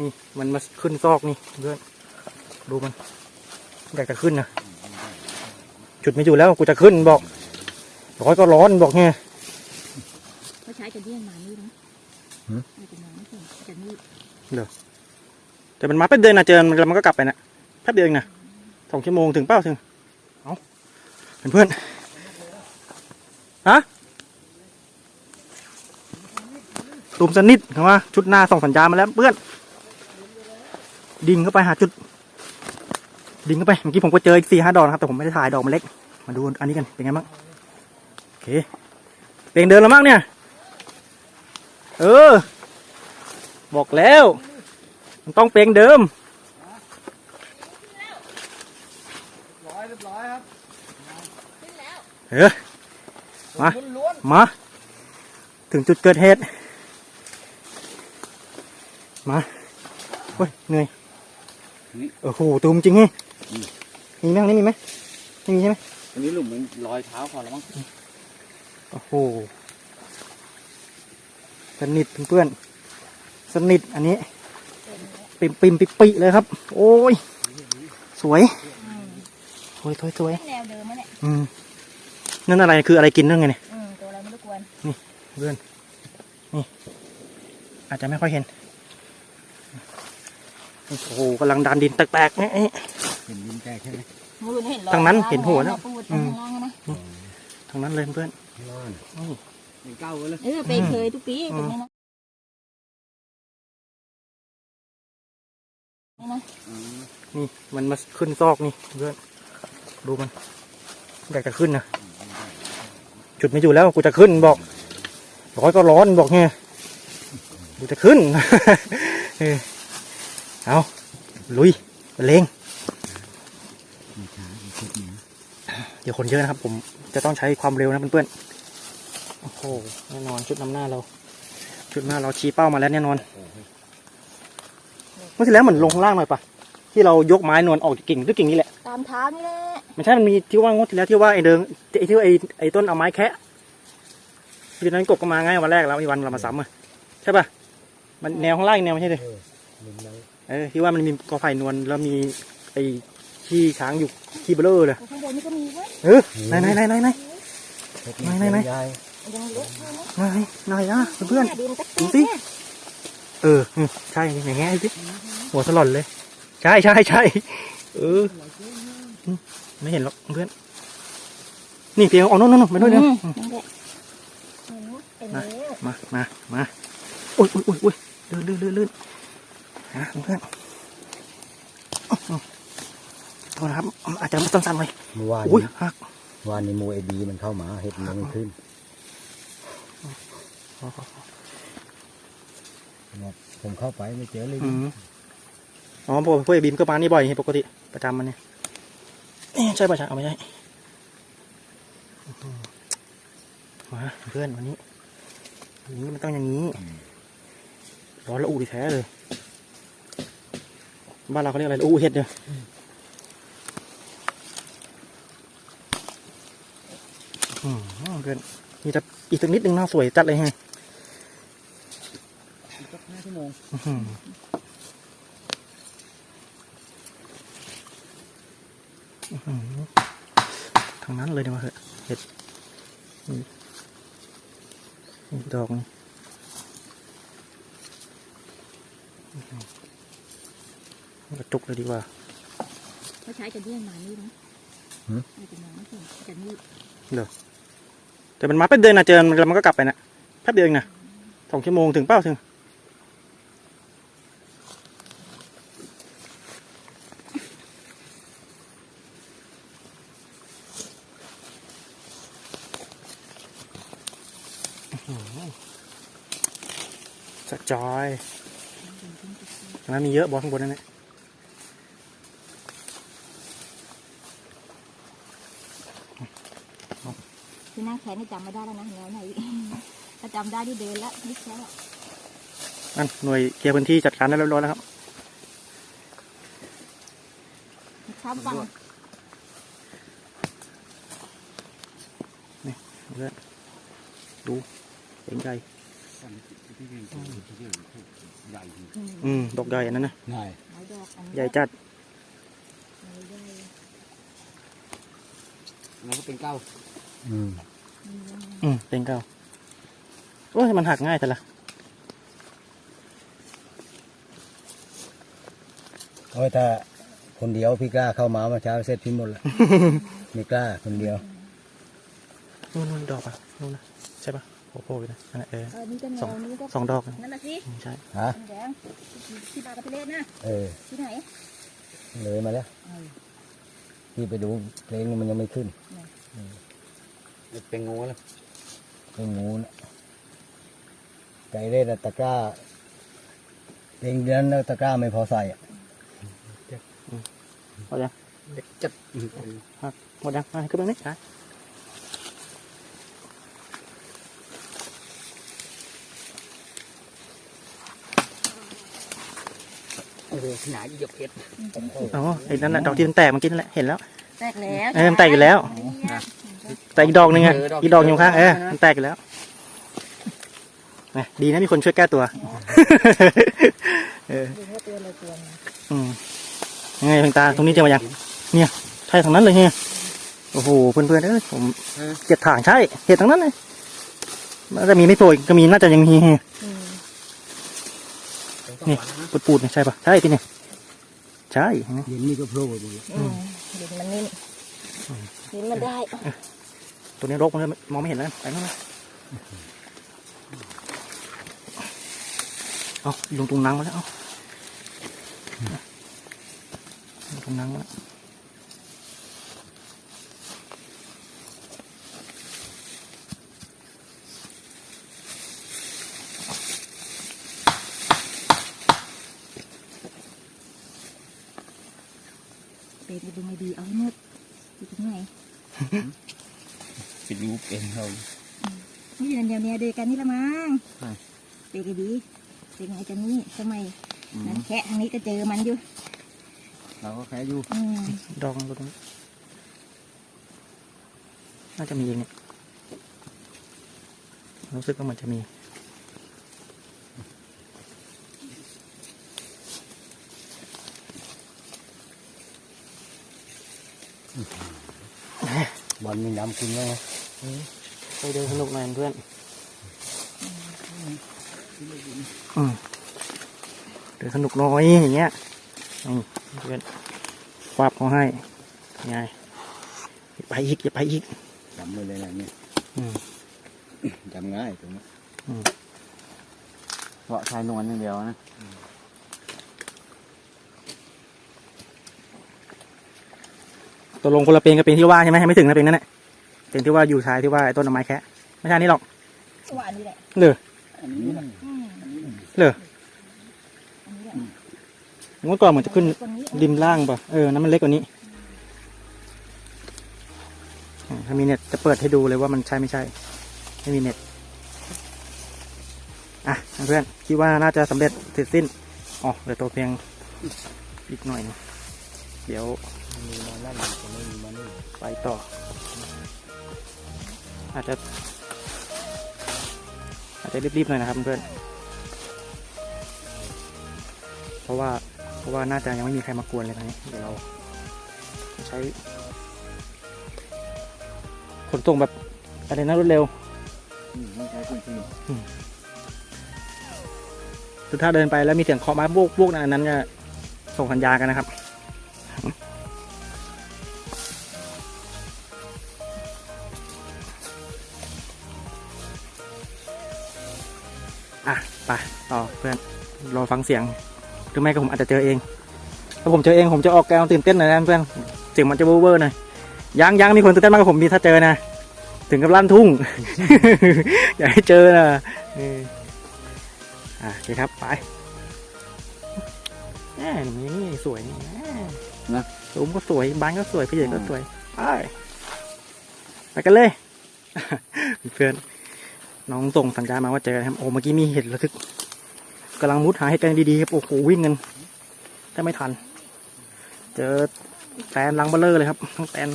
นี่มันมาขึ้นซอกนี่เพื่อนดูมันอยากจะขึ้นนะจุดไม่อยู่แล้วกูจะขึ้นบอกร้อยก็ร้อนบอกไงเขาใช้จะเลี่ยงมานี่นะอาจจะมาไม่ถึงจะนี่แต่มันมาแป๊บเดียวนะเจอมันแล้วมันก็กลับไปนะแป๊บเดียวเองนะสองชั่วโมงถึงเป้าถึงเอาเพื่อนๆฮะตุ่มสนิทเข้ามาชุดหน้าส่องสัญญาณมาแล้วเพื่อน ดิ่งเข้าไปหาจุด ดิ่งเข้าไปเมื่อกี้ผมก็เจออีกสี่ห้าดอกนะครับแต่ผมไม่ได้ถ่ายดอกมันเล็ก มาดูอันนี้กันเป็นไงบ้างโอเคเปลงเดินแล้วมั้งเนี่ย เออ บอกแล้ว มันต้องเปลงเดิมร้อยเรียบร้อยครับขึ้นแล้วเออมาล้วนมา ถึงจุดเกิดเหตุ มาเฮ้ยเหนื่อย โอ้โหตูมจริงไงมีไหมตรงนี้มีไหมไม่มีใช่ไหมๆอันนี้หลุมมันรอยเท้าพอแล้วมั้งโอ้โหสนิทเพื่อนๆสนิทอันนี้ ปิ่มปิ่มปิปิเลยครับ โอ้ย สวยสวยสวยสวยแนวเดิมแล้วเนี่ยอืมนั่นอะไรคืออะไรกินเรื่องไงเนี่ยอืมตัวอะไรไม่รู้กวนเพื่อนนี่อาจจะไม่ค่อยเห็น โอ้โหกำลังดันดินแตกๆเนี่ยเอ๊ะ เห็นดินแตกใช่ไหมมือเห็นรอยทางนั้นเห็นหัวแล้วปูดทางล่างนะทางนั้นเลยเพื่อนร้อนนี่เห็นเก้าเลยเออไปเคยทุกปีตรงนี้นะนี่นะนี่มันมาขึ้นซอกนี่เพื่อนดูมันอยากจะขึ้นนะจุดไม่อยู่แล้วกูจะขึ้นบอกร้อยก็ร้อนบอกไงกูจะขึ้น เออเอาลุยไปเลงมีขามีชุดนี้เดี๋ยวคนเยอะนะครับ ผมจะต้องใช้ความเร็วนะเพื่อนๆโอ้โหแน่นอนชุดนำหน้าเรา ชุดหน้าเราชี้เป้ามาแล้วแน่นอนเมื่อที่แล้วเหมือนลงข้างล่างหน่อยปะที่เรายกไม้นวลออกจากกิ่งด้วยกิ่งนี่แหละตามเท้านี่แหละไม่ใช่มันมีที่ว่างดที่แล้วที่ว่าไอ้เดิงไอ้ที่ว่าไอ้ไอ้ต้นเอาไม้แคะที่นั้นกบก็มาง่ายวันแรกแล้วอีกวันเรามาซ้ำอะใช่ปะมันแนวข้างล่างอีกแนวไม่ใช่เลยมุม เราเออที่ว่ามันมีกอไผ่นวลแล้วมีไอ้ขี้ช้างอยู่ขี้เบลอเลยข้างบนนี่ก็มีเว้ยเออไหนไหนไหนไหนไหนไม่ไม่ไม่ยายยังเล็กอยู่นะไหนไหนนะเพื่อนดินตะดูเกียสิบเนี่ยเอออืมใช่อย่างเงี้ยสิหัวสลอนเลย ใช่ใช่ใช่เอออืมไม่เห็นหรอกเพื่อนนี่เพียงเอาโน่นโน่นไปโน่นเดี๋ยวอืมอืมนั่นแหละโอ้โหเป็นแล้วมามามาโอ้ยโอ้ยโอ้ยโอ้ยลื่นลื่นลื่นลื่ นฮะเพื่อนอื้อหือโทษนะครับ อาจจะสั้นๆหน่อยเมื่อวานอุ้ยนี้หักวานนี้โมเอบีมันเข้ามาเห็ดมันขึ้นเนี่ยผมเข้าไปไม่เจอเลยอืมอ๋อพวกพวกไอ้บีมก็มานี่บ่อยปกติประจำมันเนี่ยเอ๊ะใช่ป่ะใช่เอาไม่ใช่อื้อหือมาเพื่อนวันนี้วันนี้มันต้องอย่างนี้ร้อนละอุดิแท้เลย บ้านเราเขาเรียกอะไรละอุเห็ดเนี่ยอืมเพื่อนนี่จะอีกสักนิดนึงน่าสวยจัดเลยฮะสักห้าชั่วโมงอื้อหืออื้อหือทางนั้นเลยดีกว่าเหอะเห็ดนี่นี่ดอกนี่อื้อหือ กระจุกเลยดีกว่าเขาใช้จะเลี่ยงมานี่นะอาจจะมาไม่ถึงจะนี่แต่มันมาแป๊บเดียวนะเจอมันแล้วมันก็กลับไปนะแป๊บเดียวเองนะสองชั่วโมงถึงเป้าถึงสะจอยตรงนั้นมีเยอะบอลข้างบนนั่นแหละ ที่นั่งแขนนี่จำไม่ได้แล้วนะแล้วไหนถ้าจำได้ที่เดินแล้วนิดแล้วนั่นหน่วยเคลียร์พื้นที่จัดการได้เรียบร้อยแล้วครับครับฟังเพื่อนดูเป็นใจใหญ่จริงอืมอืมดอกใหญ่อันนั้นนะใช่หลายดอกอันนี้ใหญ่จัดหลายใหญ่แล้วก็เป็นเก้า อืมอืมอืมเป็นเก้าโอ้ยมันหักง่ายแต่ละโอ้ยถ้าคนเดียวพี่กล้าเข้ามาเมื่อเช้าเสร็จพิมพ์หมดแล้วไม่กล้าคนเดียว นู่นนู่นดอกอะนู่นนะใช่ปะโอ้โหอยู่นะนั่นแหละเออ เออนี่ก็แนสองวนี้ก็สองดอกนะนั่นน่ะสิอืมใช่ฮะ แดงที่บากับพิเลสนะเออ ที่ไหนเลยมาแล้ว เออ พี่ไปดูเพลงมันยังไม่ขึ้นเนี่ย เป็นงูแล้วเป็นงูนะไก่เล่นตะกร้าเพลงเดือนแล้วตะกร้าไม่พอใส่อะเอายังเด็กจัดหมดยังมาขึ้นมาไหมใช่โอ้โหขนาดเหยียบเพชรอ๋อไอ้นั่นแหละดอกที่มันแตกเมื่อกี้นั่นแหละเห็นแล้ว แตกแล้วเออมันแตกอยู่แล้วเนี่ย แต่อีกดอกหนึ่งอะอีกดอกอยู่ข้างเออมันแตกอยู่แล้วแหมดีนะมีคนช่วยแก้ตัวเออดูว่าตัวอะไรตัวนึงอืมยังไงเพียงตาตรงนี้เจอมายัง เนี่ยใช่ทางนั้นเลยเฮียโอ้โหเพื่อนๆเอ้ยผมเจ็ดถางใช่เห็ดทางนั้นเลยน่าจะมีไม่โผล่อีกก็มีน่าจะยังมีเฮียอืมนี่ปูดปูดๆเนี่ยใช่ปะใช่พี่เนี่ยใช่เห็นไหมเห็นนี่ก็โผล่ดูอืมเดี๋ยวมันนิ่มนิ่มมันได้ ตัวนี้รกมันเลยมองไม่เห็นแล้วไปนู่นเลยเอาลงตรงนังมาแล้วเอาลงตรงนังมาแล้วเป็นดูไม่ดีเอาให้หมดอยู่ตรงไหน ไปดูเป็นเขานี่เดือนเดียวเนี่ยเดียวกันนี่ละมั้งใช่เป็นไงดีเป็นไงจังนี่ทำไมนั้นแค่ทางนี้ก็เจอมันอยู่ เราก็แค่อยู่อืมดอกมันตรงนี้น่าจะมีเองเนี่ยรู้สึกว่ามันจะมี บอลมีน้ำกินไหมไปเดินสนุกหน่อยเพื่อนอืมเดินสนุกน้อยอย่างเงี้ยนี่เพื่อนควับเขาให้ไงอย่าไปอีกอย่าไปอีกจำมือเลยนะเนี่ยอืมจำง่ายตรงนี้อืมเพราะชายนวลอย่างเดียวนะ ตกลงคนละเป็นกับเป็นที่ว่าใช่ไหมไม่ถึงนะเป็นนั่นแหละเป็นที่ว่าอยู่ชายที่ว่าไอ้ต้นไม้แค่ไม่ใช่นี่หรอกว่าอันนี้แหละเหลืออันนี้นะอืมเหลืออันนี้แหละเมื่อก่อนเหมือนจะขึ้นคนนี้ริมล่างป่ะเออนั้นมันเล็กกว่านี้อืมถ้ามีเน็ตจะเปิดให้ดูเลยว่ามันใช่ไม่ใช่ ไม่มีเน็ตอะเพื่อนคิดว่าน่าจะสำเร็จเสร็จสิ้นอ๋อเหลือตัวเพียงอีกหน่อยนึงเดี๋ยว มีมาลั่นจะไม่มีมานี่ไปต่อ อาจจะ อาจจะรีบๆหน่อยนะครับเพื่อน เพราะว่า เพราะว่าน่าจะยังไม่มีใครมากวนเลยตอนนี้ เดี๋ยวเรา ใช้ ขนส่งแบบอะไรนะรวดเร็วไม่ใช่คนที่คือถ้าเดินไปแล้วมีเสียงเคาะไม้โบกโบกๆนะอันนั้นจะส่งสัญญาณกันนะครับ ฟังเสียงหรือไม่ก็ผมอาจจะเจอเองถ้าผมเจอเองผมจะออกแกวตื่นเต้นหน่อยนะเพื่อนเสียงมันจะเวอร์ๆหน่อยยังยังมีคนตื่นเต้นมากกว่าผมมีถ้าเจอนะ ถึงกับลั่นทุ่ง อย่าให้เจอนะเอออะโอเคครับไปแหมนี่นี่สวยนี่แหมนะตูมก็สวยบ้านก็สวยพี่ใหญ่ก็สวยไปไปกันเลยเพื่อนน้องส่งสัญญาณมาว่าเจอนะครับโอ้เมื่อกี้มีเห็ดระทึก กำลังมุดหาเห็ดกันดีๆครับโอ้โหวิ่งกันถ้าไม่ทัน เจอแตนลังเบลเลอร์เลยครับทั้งแตน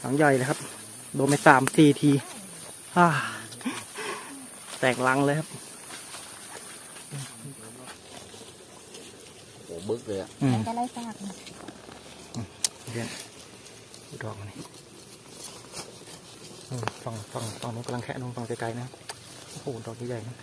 หลังใหญ่เลยครับ โดนไปสามสี่ทีอ่าแตกลังเลยครับบึกเลยอะอืมมันก็ไล่ซากนะเรียนดูดอกมันนี่อืมฝั่งฝั่งฝั่งนู้นกำลังแค่นู้นฝั่งไกลๆนะโอ้โหดอกใหญ่ๆนะ